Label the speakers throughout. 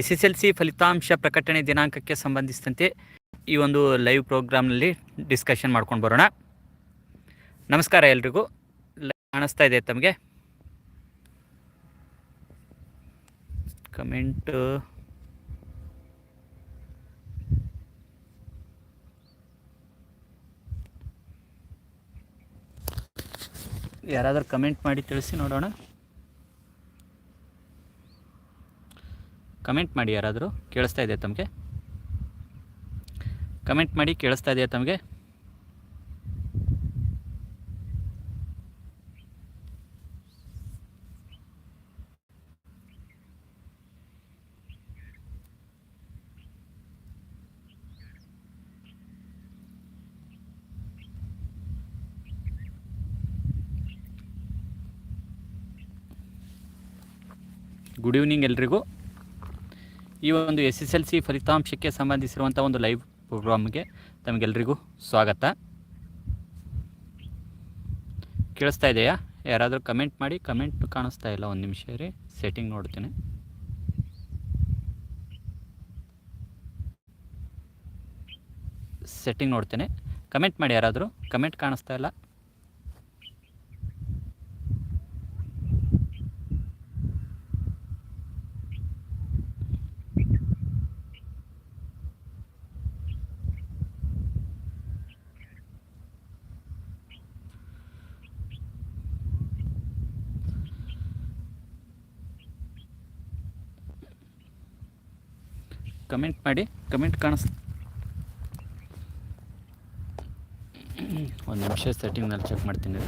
Speaker 1: S S L C ಫಲಿತಾಂಶ ಪ್ರಕಟಣೆ ದಿನಾಂಕಕ್ಕೆ ಸಂಬಂಧಿಸಿದಂತೆ ಈ ಒಂದು ಲೈವ್ ಪ್ರೋಗ್ರಾಮ್ನಲ್ಲಿ ಡಿಸ್ಕಷನ್ ಮಾಡ್ಕೊಂಡು ಬರೋಣ. ನಮಸ್ಕಾರ ಎಲ್ರಿಗೂ. ಕಾಣಿಸ್ತಾ ಇದೆ ತಮಗೆ? ಕಮೆಂಟ್ ಯಾರಾದರೂ ಕಮೆಂಟ್ ಮಾಡಿ ತಿಳಿಸಿ ನೋಡೋಣ. ಕಮೆಂಟ್ ಮಾಡಿ ಯಾರಾದರೂ ಕೇಳಿಸ್ತಾ ಇದೆಯಾ ತಮಗೆ? ಕಮೆಂಟ್ ಮಾಡಿ ಕೇಳಿಸ್ತಾ ಇದೆಯಾ ತಮಗೆ? ಗುಡ್ ಈವ್ನಿಂಗ್ ಎಲ್ರಿಗೂ. ಈ ಒಂದು ಎಸ್ ಎಸ್ ಎಲ್ ಸಿ ಫಲಿತಾಂಶಕ್ಕೆ ಸಂಬಂಧಿಸಿರುವಂಥ ಒಂದು ಲೈವ್ ಪ್ರೋಗ್ರಾಮ್ಗೆ ತಮಗೆಲ್ರಿಗೂ ಸ್ವಾಗತ. ಕೇಳಿಸ್ತಾ ಇದೆಯಾ? ಯಾರಾದರೂ ಕಮೆಂಟ್ ಮಾಡಿ, ಕಮೆಂಟ್ ಕಾಣಿಸ್ತಾ ಇಲ್ಲ, ಒಂದು ನಿಮಿಷ ರೀ ಸೆಟ್ಟಿಂಗ್ ನೋಡ್ತೀನಿ. ಸೆಟ್ಟಿಂಗ್ ನೋಡ್ತೇನೆ. ಕಮೆಂಟ್ ಮಾಡಿ ಯಾರಾದರೂ, ಕಮೆಂಟ್ ಕಾಣಿಸ್ತಾ ಇಲ್ಲ? ಕಮೆಂಟ್ ಮಾಡಿ, ಕಮೆಂಟ್ ಕಾಣಿಸ್ ಒಂದು ನಿಮಿಷ ಸೆಟ್ಟಿಂಗ್ನಲ್ಲಿ ಚೆಕ್ ಮಾಡ್ತೀನಿ.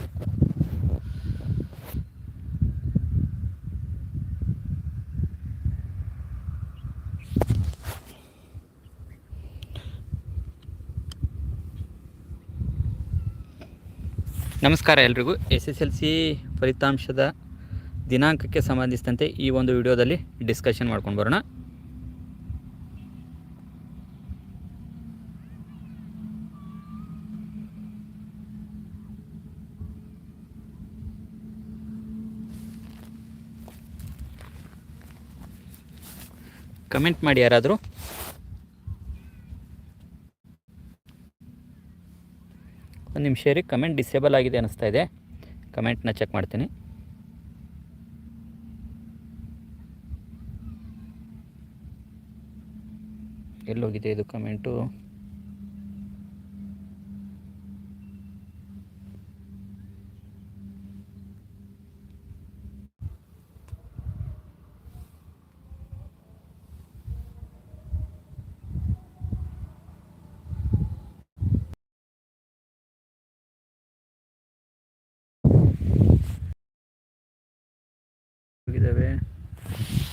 Speaker 1: ನಮಸ್ಕಾರ ಎಲ್ರಿಗೂ. ಎಸ್ ಎಸ್ ಎಲ್ ಸಿ ಫಲಿತಾಂಶದ ದಿನಾಂಕಕ್ಕೆ ಸಂಬಂಧಿಸಿದಂತೆ ಈ ಒಂದು ವಿಡಿಯೋದಲ್ಲಿ ಡಿಸ್ಕಷನ್ ಮಾಡ್ಕೊಂಡು ಬರೋಣ. ಕಮೆಂಟ್ ಮಾಡಿ ಯಾರಾದರೂ. ಒಂದು ನಿಮಿಷ ರೀ ಕಮೆಂಟ್ ಡಿಸೇಬಲ್ ಆಗಿದೆ ಅನ್ನಿಸ್ತಾ ಇದೆ. ಕಮೆಂಟ್ನ ಚೆಕ್ ಮಾಡ್ತೀನಿ. ಎಲ್ಲೋಗಿದೆ ಇದು ಕಮೆಂಟು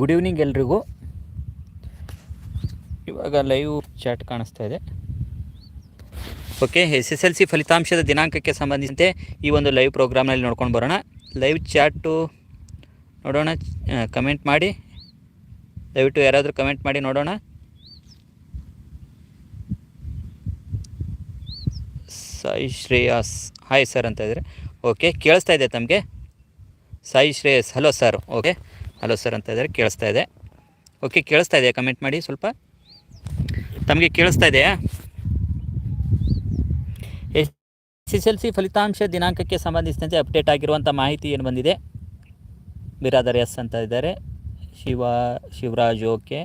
Speaker 1: ಗುಡ್ ಈವ್ನಿಂಗ್ ಎಲ್ರಿಗೂ. ಇವಾಗ ಲೈವ್ ಚಾಟ್ ಕಾಣಿಸ್ತಾ ಇದೆ. Okay S S L C ಫಲಿತಾಂಶದ ದಿನಾಂಕಕ್ಕೆ ಸಂಬಂಧಿಸಿದಂತೆ ಈ ಒಂದು ಲೈವ್ ಪ್ರೋಗ್ರಾಮ್ನಲ್ಲಿ ನೋಡ್ಕೊಂಡು ಬರೋಣ. ಲೈವ್ ಚಾಟು ನೋಡೋಣ ಕಮೆಂಟ್ ಮಾಡಿ. ದಯವಿಟ್ಟು ಯಾರಾದರೂ ಕಮೆಂಟ್ ಮಾಡಿ ನೋಡೋಣ. ಸಾಯಿ ಶ್ರೇಯಸ್ ಹಾಯ್ ಸರ್ ಅಂತ ಇದ್ದಾರೆ. ಓಕೆ ಕೇಳಿಸ್ತಾ ಇದೆ ತಮಗೆ? Sai Shreyas hello sir okay hello sir ಅಂತ ಇದ್ದಾರೆ, ಕೇಳಿಸ್ತಾ ಇದೆ. ಓಕೆ ಕೇಳಿಸ್ತಾ ಇದೆಯಾ? ಕಮೆಂಟ್ ಮಾಡಿ ಸ್ವಲ್ಪ. ತಮಗೆ ಕೇಳಿಸ್ತಾ ಇದೆಯಾ? ಎಸ್ ಎಸ್ ಎಲ್ ಸಿ ಫಲಿತಾಂಶ ದಿನಾಂಕಕ್ಕೆ ಸಂಬಂಧಿಸಿದಂತೆ ಅಪ್ಡೇಟ್ ಆಗಿರುವಂಥ ಮಾಹಿತಿ ಏನು ಬಂದಿದೆ? ಬಿರಾದರ್ ಎಸ್ ಅಂತ ಇದ್ದಾರೆ. Shiva, Shivaraj, okay.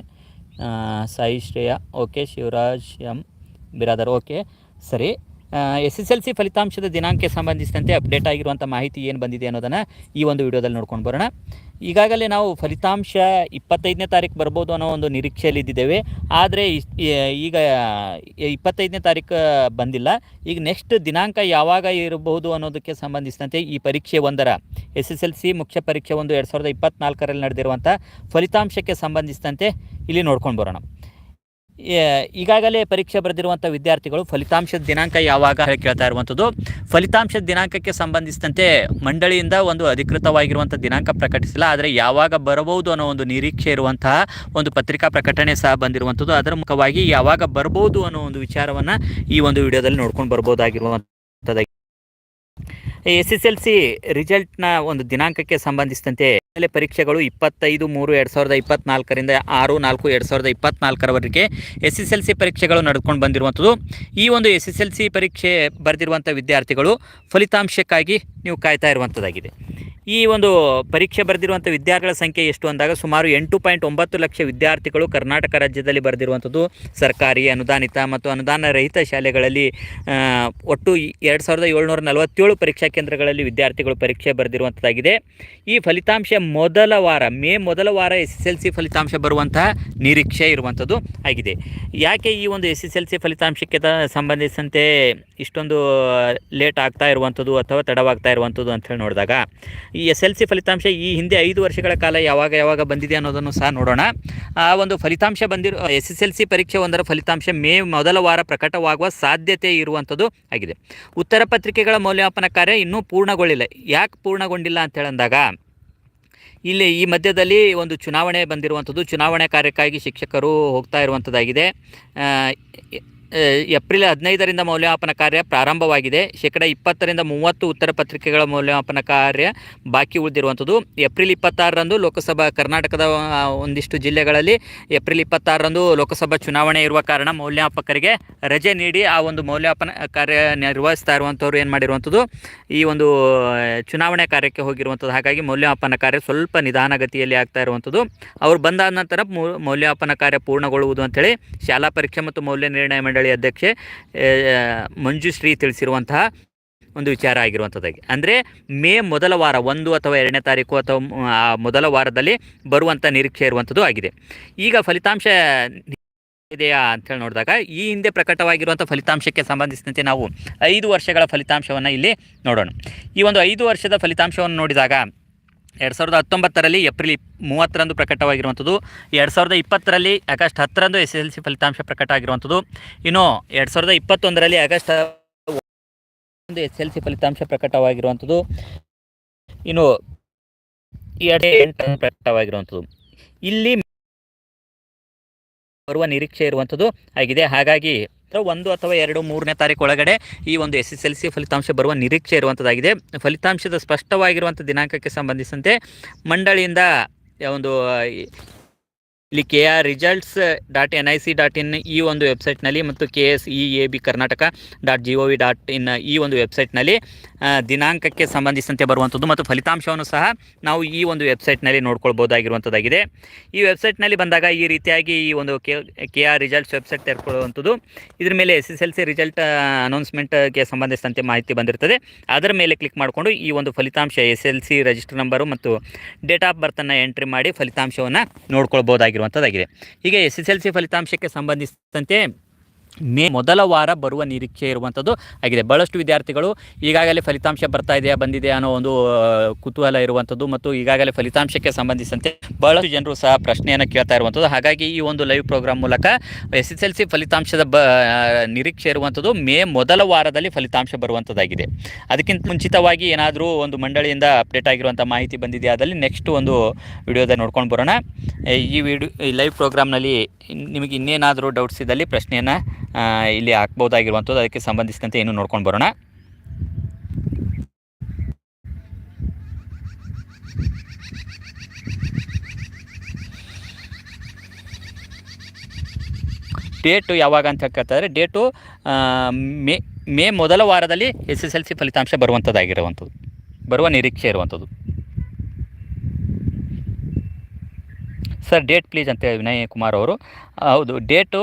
Speaker 1: Sai Shreya, okay. Shivaraj M, Biradar, okay. ಸರಿ. ಎಸ್ ಎಸ್ ಎಲ್ ಸಿ ಫಲಿತಾಂಶದ ದಿನಾಂಕಕ್ಕೆ ಸಂಬಂಧಿಸಿದಂತೆ ಅಪ್ಡೇಟ್ ಆಗಿರುವಂಥ ಮಾಹಿತಿ ಏನು ಬಂದಿದೆ ಅನ್ನೋದನ್ನು ಈ ಒಂದು ವಿಡಿಯೋದಲ್ಲಿ ನೋಡ್ಕೊಂಡು ಬರೋಣ. ಈಗಾಗಲೇ ನಾವು ಫಲಿತಾಂಶ ಇಪ್ಪತ್ತೈದನೇ ತಾರೀಕು ಬರ್ಬೋದು ಅನ್ನೋ ಒಂದು ನಿರೀಕ್ಷೆಯಲ್ಲಿ ಇದ್ದಿದ್ದೇವೆ. ಆದರೆ ಈಗ ಇಪ್ಪತ್ತೈದನೇ ತಾರೀಕು ಬಂದಿಲ್ಲ. ಈಗ ನೆಕ್ಸ್ಟ್ ದಿನಾಂಕ ಯಾವಾಗ ಇರಬಹುದು ಅನ್ನೋದಕ್ಕೆ ಸಂಬಂಧಿಸಿದಂತೆ ಈ ಪರೀಕ್ಷೆ ಒಂದರ, ಎಸ್ ಎಸ್ ಎಲ್ ಸಿ ಮುಖ್ಯ ಪರೀಕ್ಷೆ ಒಂದು ಎರಡು ಸಾವಿರದ ಇಪ್ಪತ್ತ್ನಾಲ್ಕರಲ್ಲಿ ನಡೆದಿರುವಂಥ ಫಲಿತಾಂಶಕ್ಕೆ ಸಂಬಂಧಿಸಿದಂತೆ ಇಲ್ಲಿ ನೋಡ್ಕೊಂಡು ಬರೋಣ. ಈಗಾಗಲೇ ಪರೀಕ್ಷೆ ಬರೆದಿರುವಂಥ ವಿದ್ಯಾರ್ಥಿಗಳು ಫಲಿತಾಂಶದ ದಿನಾಂಕ ಯಾವಾಗ ಕೇಳ್ತಾ ಇರುವಂಥದ್ದು, ಫಲಿತಾಂಶದ ದಿನಾಂಕಕ್ಕೆ ಸಂಬಂಧಿಸಿದಂತೆ ಮಂಡಳಿಯಿಂದ ಒಂದು ಅಧಿಕೃತವಾಗಿರುವಂಥ ದಿನಾಂಕ ಪ್ರಕಟಿಸಿಲ್ಲ, ಆದರೆ ಯಾವಾಗ ಬರಬಹುದು ಅನ್ನೋ ಒಂದು ನಿರೀಕ್ಷೆ ಇರುವಂತಹ ಒಂದು ಪತ್ರಿಕಾ ಪ್ರಕಟಣೆ ಸಹ ಬಂದಿರುವಂಥದ್ದು. ಅದರ ಮುಖವಾಗಿ ಯಾವಾಗ ಬರಬಹುದು ಅನ್ನೋ ಒಂದು ವಿಚಾರವನ್ನು ಈ ಒಂದು ವಿಡಿಯೋದಲ್ಲಿ ನೋಡ್ಕೊಂಡು ಬರ್ಬೋದಾಗಿರುವಂಥದ್ದು ಎಸ್ ಎಸ್ ಎಲ್ ಸಿ ರಿಸಲ್ಟ್ನ ಒಂದು ದಿನಾಂಕಕ್ಕೆ ಸಂಬಂಧಿಸಿದಂತೆ ಮೇಲೆ ಪರೀಕ್ಷೆಗಳು ಇಪ್ಪತ್ತೈದು ಮೂರು ಎರಡು ಸಾವಿರದ ಇಪ್ಪತ್ನಾಲ್ಕರಿಂದ ಆರು ನಾಲ್ಕು ಎರಡು ಸಾವಿರದ ಇಪ್ಪತ್ನಾಲ್ಕರವರೆಗೆ ಎಸ್ ಎಸ್ ಎಲ್ ಸಿ ಪರೀಕ್ಷೆಗಳು ನಡೆದುಕೊಂಡು ಬಂದಿರುವಂಥದ್ದು. ಈ ಒಂದು ಎಸ್ ಎಸ್ ಎಲ್ ಸಿ ಪರೀಕ್ಷೆ ಬರೆದಿರುವಂಥ ವಿದ್ಯಾರ್ಥಿಗಳು ಫಲಿತಾಂಶಕ್ಕಾಗಿ ನೀವು ಕಾಯ್ತಾ ಇರುವಂಥದ್ದಾಗಿದೆ. ಈ ಒಂದು ಪರೀಕ್ಷೆ ಬರೆದಿರುವಂಥ ವಿದ್ಯಾರ್ಥಿಗಳ ಸಂಖ್ಯೆ ಎಷ್ಟು ಅಂದಾಗ ಸುಮಾರು ಎಂಟು ಪಾಯಿಂಟ್ ಒಂಬತ್ತು ಲಕ್ಷ ವಿದ್ಯಾರ್ಥಿಗಳು ಕರ್ನಾಟಕ ರಾಜ್ಯದಲ್ಲಿ ಬರೆದಿರುವಂಥದ್ದು. ಸರ್ಕಾರಿ, ಅನುದಾನಿತ ಮತ್ತು ಅನುದಾನ ರಹಿತ ಶಾಲೆಗಳಲ್ಲಿ ಒಟ್ಟು ಎರಡು ಸಾವಿರದ ಏಳ್ನೂರ ನಲವತ್ತೇಳು ಪರೀಕ್ಷಾ ಕೇಂದ್ರಗಳಲ್ಲಿ ವಿದ್ಯಾರ್ಥಿಗಳು ಪರೀಕ್ಷೆ ಬರೆದಿರುವಂಥದ್ದಾಗಿದೆ ಈ ಫಲಿತಾಂಶ ಮೊದಲ ವಾರ, ಮೇ ಮೊದಲ ವಾರ ಎಸ್ ಎಸ್ ಎಲ್ ಸಿ ಫಲಿತಾಂಶ ಬರುವಂತಹ ನಿರೀಕ್ಷೆ ಇರುವಂಥದ್ದು ಆಗಿದೆ. ಯಾಕೆ ಈ ಒಂದು ಎಸ್ ಎಸ್ ಎಲ್ ಸಿ ಫಲಿತಾಂಶಕ್ಕೆ ಸಂಬಂಧಿಸಿದಂತೆ ಇಷ್ಟೊಂದು ಲೇಟ್ ಆಗ್ತಾ ಇರುವಂಥದ್ದು ಅಥವಾ ತಡವಾಗ್ತಾ ಇರುವಂಥದ್ದು ಅಂತ ಹೇಳಿ ನೋಡಿದಾಗ, ಈ ಎಸ್ ಎಲ್ ಸಿ ಫಲಿತಾಂಶ ಈ ಹಿಂದೆ ಐದು ವರ್ಷಗಳ ಕಾಲ ಯಾವಾಗ ಯಾವಾಗ ಬಂದಿದೆ ಅನ್ನೋದನ್ನು ಸಹ ನೋಡೋಣ. ಆ ಒಂದು ಫಲಿತಾಂಶ ಬಂದಿರೋ ಎಸ್ ಎಸ್ ಎಲ್ ಸಿ ಪರೀಕ್ಷೆ ಒಂದರ ಫಲಿತಾಂಶ ಮೇ ಮೊದಲ ವಾರ ಪ್ರಕಟವಾಗುವ ಸಾಧ್ಯತೆ ಇರುವಂಥದ್ದು ಆಗಿದೆ. ಉತ್ತರ ಪತ್ರಿಕೆಗಳ ಮೌಲ್ಯಮಾಪನ ಕಾರ್ಯ ಇನ್ನೂ ಪೂರ್ಣಗೊಳ್ಳಿಲ್ಲ. ಯಾಕೆ ಪೂರ್ಣಗೊಂಡಿಲ್ಲ ಅಂತ ಹೇಳಂದಾಗ, ಇಲ್ಲಿ ಈ ಮಧ್ಯದಲ್ಲಿ ಒಂದು ಚುನಾವಣೆ ಬಂದಿರುವಂಥದ್ದು. ಚುನಾವಣೆ ಕಾರ್ಯಕ್ಕಾಗಿ ಶಿಕ್ಷಕರು ಹೋಗ್ತಾ ಇರುವಂಥದ್ದಾಗಿದೆ. ಏಪ್ರಿಲ್ ಹದಿನೈದರಿಂದ ಮೌಲ್ಯಮಾಪನ ಕಾರ್ಯ ಪ್ರಾರಂಭವಾಗಿದೆ. ಶೇಕಡ ಇಪ್ಪತ್ತರಿಂದ ಮೂವತ್ತು ಉತ್ತರ ಪತ್ರಿಕೆಗಳ ಮೌಲ್ಯಮಾಪನ ಕಾರ್ಯ ಬಾಕಿ ಉಳಿದಿರುವಂಥದ್ದು. ಏಪ್ರಿಲ್ ಇಪ್ಪತ್ತಾರರಂದು ಲೋಕಸಭಾ ಕರ್ನಾಟಕದ ಒಂದಿಷ್ಟು ಜಿಲ್ಲೆಗಳಲ್ಲಿ ಏಪ್ರಿಲ್ ಇಪ್ಪತ್ತಾರರಂದು ಲೋಕಸಭಾ ಚುನಾವಣೆ ಇರುವ ಕಾರಣ ಮೌಲ್ಯಮಾಪಕರಿಗೆ ರಜೆ ನೀಡಿ ಆ ಒಂದು ಮೌಲ್ಯಮಾಪನ ಕಾರ್ಯ ನಿರ್ವಹಿಸ್ತಾ ಇರುವಂಥವ್ರು ಏನು ಮಾಡಿರುವಂಥದ್ದು, ಈ ಒಂದು ಚುನಾವಣೆ ಕಾರ್ಯಕ್ಕೆ ಹೋಗಿರುವಂಥದ್ದು. ಹಾಗಾಗಿ ಮೌಲ್ಯಮಾಪನ ಕಾರ್ಯ ಸ್ವಲ್ಪ ನಿಧಾನಗತಿಯಲ್ಲಿ ಆಗ್ತಾ ಇರುವಂಥದ್ದು. ಅವರು ಬಂದಾದ ನಂತರ ಮೌಲ್ಯಮಾಪನ ಕಾರ್ಯ ಪೂರ್ಣಗೊಳ್ಳುವುದು ಅಂತೇಳಿ ಶಾಲಾ ಪರೀಕ್ಷೆ ಮತ್ತು ಮೌಲ್ಯ ನಿರ್ಣಯ ಮಂಡಳಿ ಅಧ್ಯಕ್ಷೆ ಮಂಜುಶ್ರೀ ತಿಳಿಸಿರುವಂತಹ ಒಂದು ವಿಚಾರ ಆಗಿರುವಂಥದ್ದಾಗಿ. ಅಂದರೆ ಮೇ ಮೊದಲ ವಾರ, ಒಂದು ಅಥವಾ ಎರಡನೇ ತಾರೀಕು ಅಥವಾ ಮೊದಲ ವಾರದಲ್ಲಿ ಬರುವಂಥ ನಿರೀಕ್ಷೆ ಇರುವಂಥದ್ದು ಆಗಿದೆ. ಈಗ ಫಲಿತಾಂಶ ಇದೆಯಾ ಅಂತೇಳಿ ನೋಡಿದಾಗ, ಈ ಹಿಂದೆ ಪ್ರಕಟವಾಗಿರುವಂಥ ಫಲಿತಾಂಶಕ್ಕೆ ಸಂಬಂಧಿಸಿದಂತೆ ನಾವು ಐದು ವರ್ಷಗಳ ಫಲಿತಾಂಶವನ್ನು ಇಲ್ಲಿ ನೋಡೋಣ. ಈ ಒಂದು ಐದು ವರ್ಷದ ಫಲಿತಾಂಶವನ್ನು ನೋಡಿದಾಗ ಎರಡು ಸಾವಿರದ ಹತ್ತೊಂಬತ್ತರಲ್ಲಿ ಏಪ್ರಿಲ್ ಮೂವತ್ತರಂದು ಪ್ರಕಟವಾಗಿರುವಂಥದ್ದು. ಎರಡು ಸಾವಿರದ ಇಪ್ಪತ್ತರಲ್ಲಿ ಆಗಸ್ಟ್ ಹತ್ತರಂದು ಎಸ್ ಎಲ್ ಸಿ ಫಲಿತಾಂಶ ಪ್ರಕಟ ಆಗಿರುವಂಥದ್ದು. ಇನ್ನು ಎರಡು ಸಾವಿರದ ಇಪ್ಪತ್ತೊಂದರಲ್ಲಿ ಆಗಸ್ಟ್ ಒಂದು ಎಸ್ ಎಲ್ ಸಿ ಫಲಿತಾಂಶ ಪ್ರಕಟವಾಗಿರುವಂಥದ್ದು. ಇನ್ನು ಎರಡು ಪ್ರಕಟವಾಗಿರುವಂಥದ್ದು. ಇಲ್ಲಿ ಬರುವ ನಿರೀಕ್ಷೆ ಇರುವಂಥದ್ದು. ಆಗಿದೆ. ಹಾಗಾಗಿ ಒಂದು ಅಥವಾ ಎರಡು ಮೂರನೇ ತಾರೀಕು ಒಳಗಡೆ ಈ ಒಂದು ಎಸ್ ಎಸ್ ಎಲ್ ಸಿ ಫಲಿತಾಂಶ ಬರುವ ನಿರೀಕ್ಷೆ ಇರುವಂಥದ್ದಾಗಿದೆ ಫಲಿತಾಂಶದ ಸ್ಪಷ್ಟವಾಗಿರುವಂಥ ದಿನಾಂಕಕ್ಕೆ ಸಂಬಂಧಿಸಿದಂತೆ ಮಂಡಳಿಯಿಂದ ಒಂದು ಇಲ್ಲಿ K R results dot N I C dot in ಈ ಒಂದು ವೆಬ್ಸೈಟ್ನಲ್ಲಿ ಮತ್ತು K S E A B Karnataka dot G O V dot in ಈ ಒಂದು ವೆಬ್ಸೈಟ್ನಲ್ಲಿ ದಿನಾಂಕಕ್ಕೆ ಸಂಬಂಧಿಸಿದಂತೆ ಬರುವಂಥದ್ದು ಮತ್ತು ಫಲಿತಾಂಶವನ್ನು ಸಹ ನಾವು ಈ ಒಂದು ವೆಬ್ಸೈಟ್ನಲ್ಲಿ ನೋಡ್ಕೊಳ್ಬೋದಾಗಿರುವಂಥದ್ದಾಗಿದೆ. ಈ ವೆಬ್ಸೈಟ್ನಲ್ಲಿ ಬಂದಾಗ ಈ ರೀತಿಯಾಗಿ ಈ ಒಂದು K K R results website ತೆರೆದುಕೊಳ್ಳುವಂಥದ್ದು ಇದ್ರ ಮೇಲೆ S S L C result ಅನೌನ್ಸ್ಮೆಂಟ್ಗೆ ಸಂಬಂಧಿಸಿದಂತೆ ಮಾಹಿತಿ ಬಂದಿರ್ತದೆ. ಅದರ ಮೇಲೆ ಕ್ಲಿಕ್ ಮಾಡಿಕೊಂಡು ಈ ಒಂದು ಫಲಿತಾಂಶ S L C register number ಮತ್ತು ಡೇಟ್ ಆಫ್ ಬರ್ತನ್ನು ಎಂಟ್ರಿ ಮಾಡಿ ಫಲಿತಾಂಶವನ್ನು ನೋಡ್ಕೊಳ್ಬೋದಾಗಿರುವಂಥದ್ದಾಗಿದೆ ಹೀಗೆ ಎಸ್ ಎಸ್ ಎಲ್ ಸಿ ಫಲಿತಾಂಶಕ್ಕೆ ಸಂಬಂಧಿಸಿದಂತೆ ಮೇ ಮೊದಲ ವಾರ ಬರುವ ನಿರೀಕ್ಷೆ ಇರುವಂಥದ್ದು ಆಗಿದೆ. ಭಾಳಷ್ಟು ವಿದ್ಯಾರ್ಥಿಗಳು ಈಗಾಗಲೇ ಫಲಿತಾಂಶ ಬರ್ತಾ ಇದೆಯಾ ಬಂದಿದೆ ಅನ್ನೋ ಒಂದು ಕುತೂಹಲ ಇರುವಂಥದ್ದು ಮತ್ತು ಈಗಾಗಲೇ ಫಲಿತಾಂಶಕ್ಕೆ ಸಂಬಂಧಿಸಿದಂತೆ ಭಾಳಷ್ಟು ಜನರು ಸಹ ಪ್ರಶ್ನೆಯನ್ನು ಕೇಳ್ತಾ ಇರುವಂಥದ್ದು. ಹಾಗಾಗಿ ಈ ಒಂದು ಲೈವ್ ಪ್ರೋಗ್ರಾಮ್ ಮೂಲಕ ಎಸ್ ಎಸ್ ಎಲ್ ಸಿ ಫಲಿತಾಂಶದ ಬ ನಿರೀಕ್ಷೆ ಇರುವಂಥದ್ದು ಮೇ ಮೊದಲ ವಾರದಲ್ಲಿ ಫಲಿತಾಂಶ ಬರುವಂಥದ್ದಾಗಿದೆ. ಅದಕ್ಕಿಂತ ಮುಂಚಿತವಾಗಿ ಏನಾದರೂ ಒಂದು ಮಂಡಳಿಯಿಂದ ಅಪ್ಡೇಟ್ ಆಗಿರುವಂಥ ಮಾಹಿತಿ ಬಂದಿದೆ ಅದರಲ್ಲಿ ನೆಕ್ಸ್ಟ್ ಒಂದು ವಿಡಿಯೋದ ನೋಡ್ಕೊಂಡು ಬರೋಣ. ಈ ವಿಡಿಯೋ ಈ ಲೈವ್ ಪ್ರೋಗ್ರಾಮ್ನಲ್ಲಿ ನಿಮಗೆ ಇನ್ನೇನಾದರೂ ಡೌಟ್ಸ್ ಇದ್ದಲ್ಲಿ ಪ್ರಶ್ನೆಯನ್ನು ಇಲ್ಲಿ ಹಾಕ್ಬೋದಾಗಿರುವಂಥದ್ದು ಅದಕ್ಕೆ ಸಂಬಂಧಿಸಿದಂತೆ ಏನು ನೋಡ್ಕೊಂಡು ಬರೋಣ. ಡೇಟು ಯಾವಾಗ ಅಂತ ಕೇಳ್ತಾರೆ ಡೇಟು ಮೇ ಮೇ ಮೊದಲ ವಾರದಲ್ಲಿ ಎಸ್ ಎಸ್ ಎಲ್ ಸಿ ಫಲಿತಾಂಶ ಬರುವಂಥದ್ದಾಗಿರುವಂಥದ್ದು, ಬರುವ ನಿರೀಕ್ಷೆ ಇರುವಂಥದ್ದು. ಸರ್ ಡೇಟ್ ಪ್ಲೀಸ್ ಅಂತ ವಿನಯ್ ಕುಮಾರ್ ಅವರು. ಹೌದು ಡೇಟು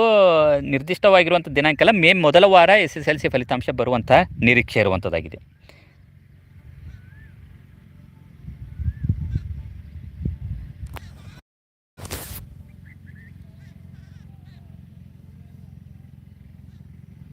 Speaker 1: ನಿರ್ದಿಷ್ಟವಾಗಿರುವಂಥ ದಿನಾಂಕ ಅಲ್ಲ, ಮೇ ಮೊದಲ ವಾರ ಎಸ್ ಎಸ್ ಎಲ್ ಸಿ ಫಲಿತಾಂಶ ಬರುವಂಥ ನಿರೀಕ್ಷೆ ಇರುವಂಥದ್ದಾಗಿದೆ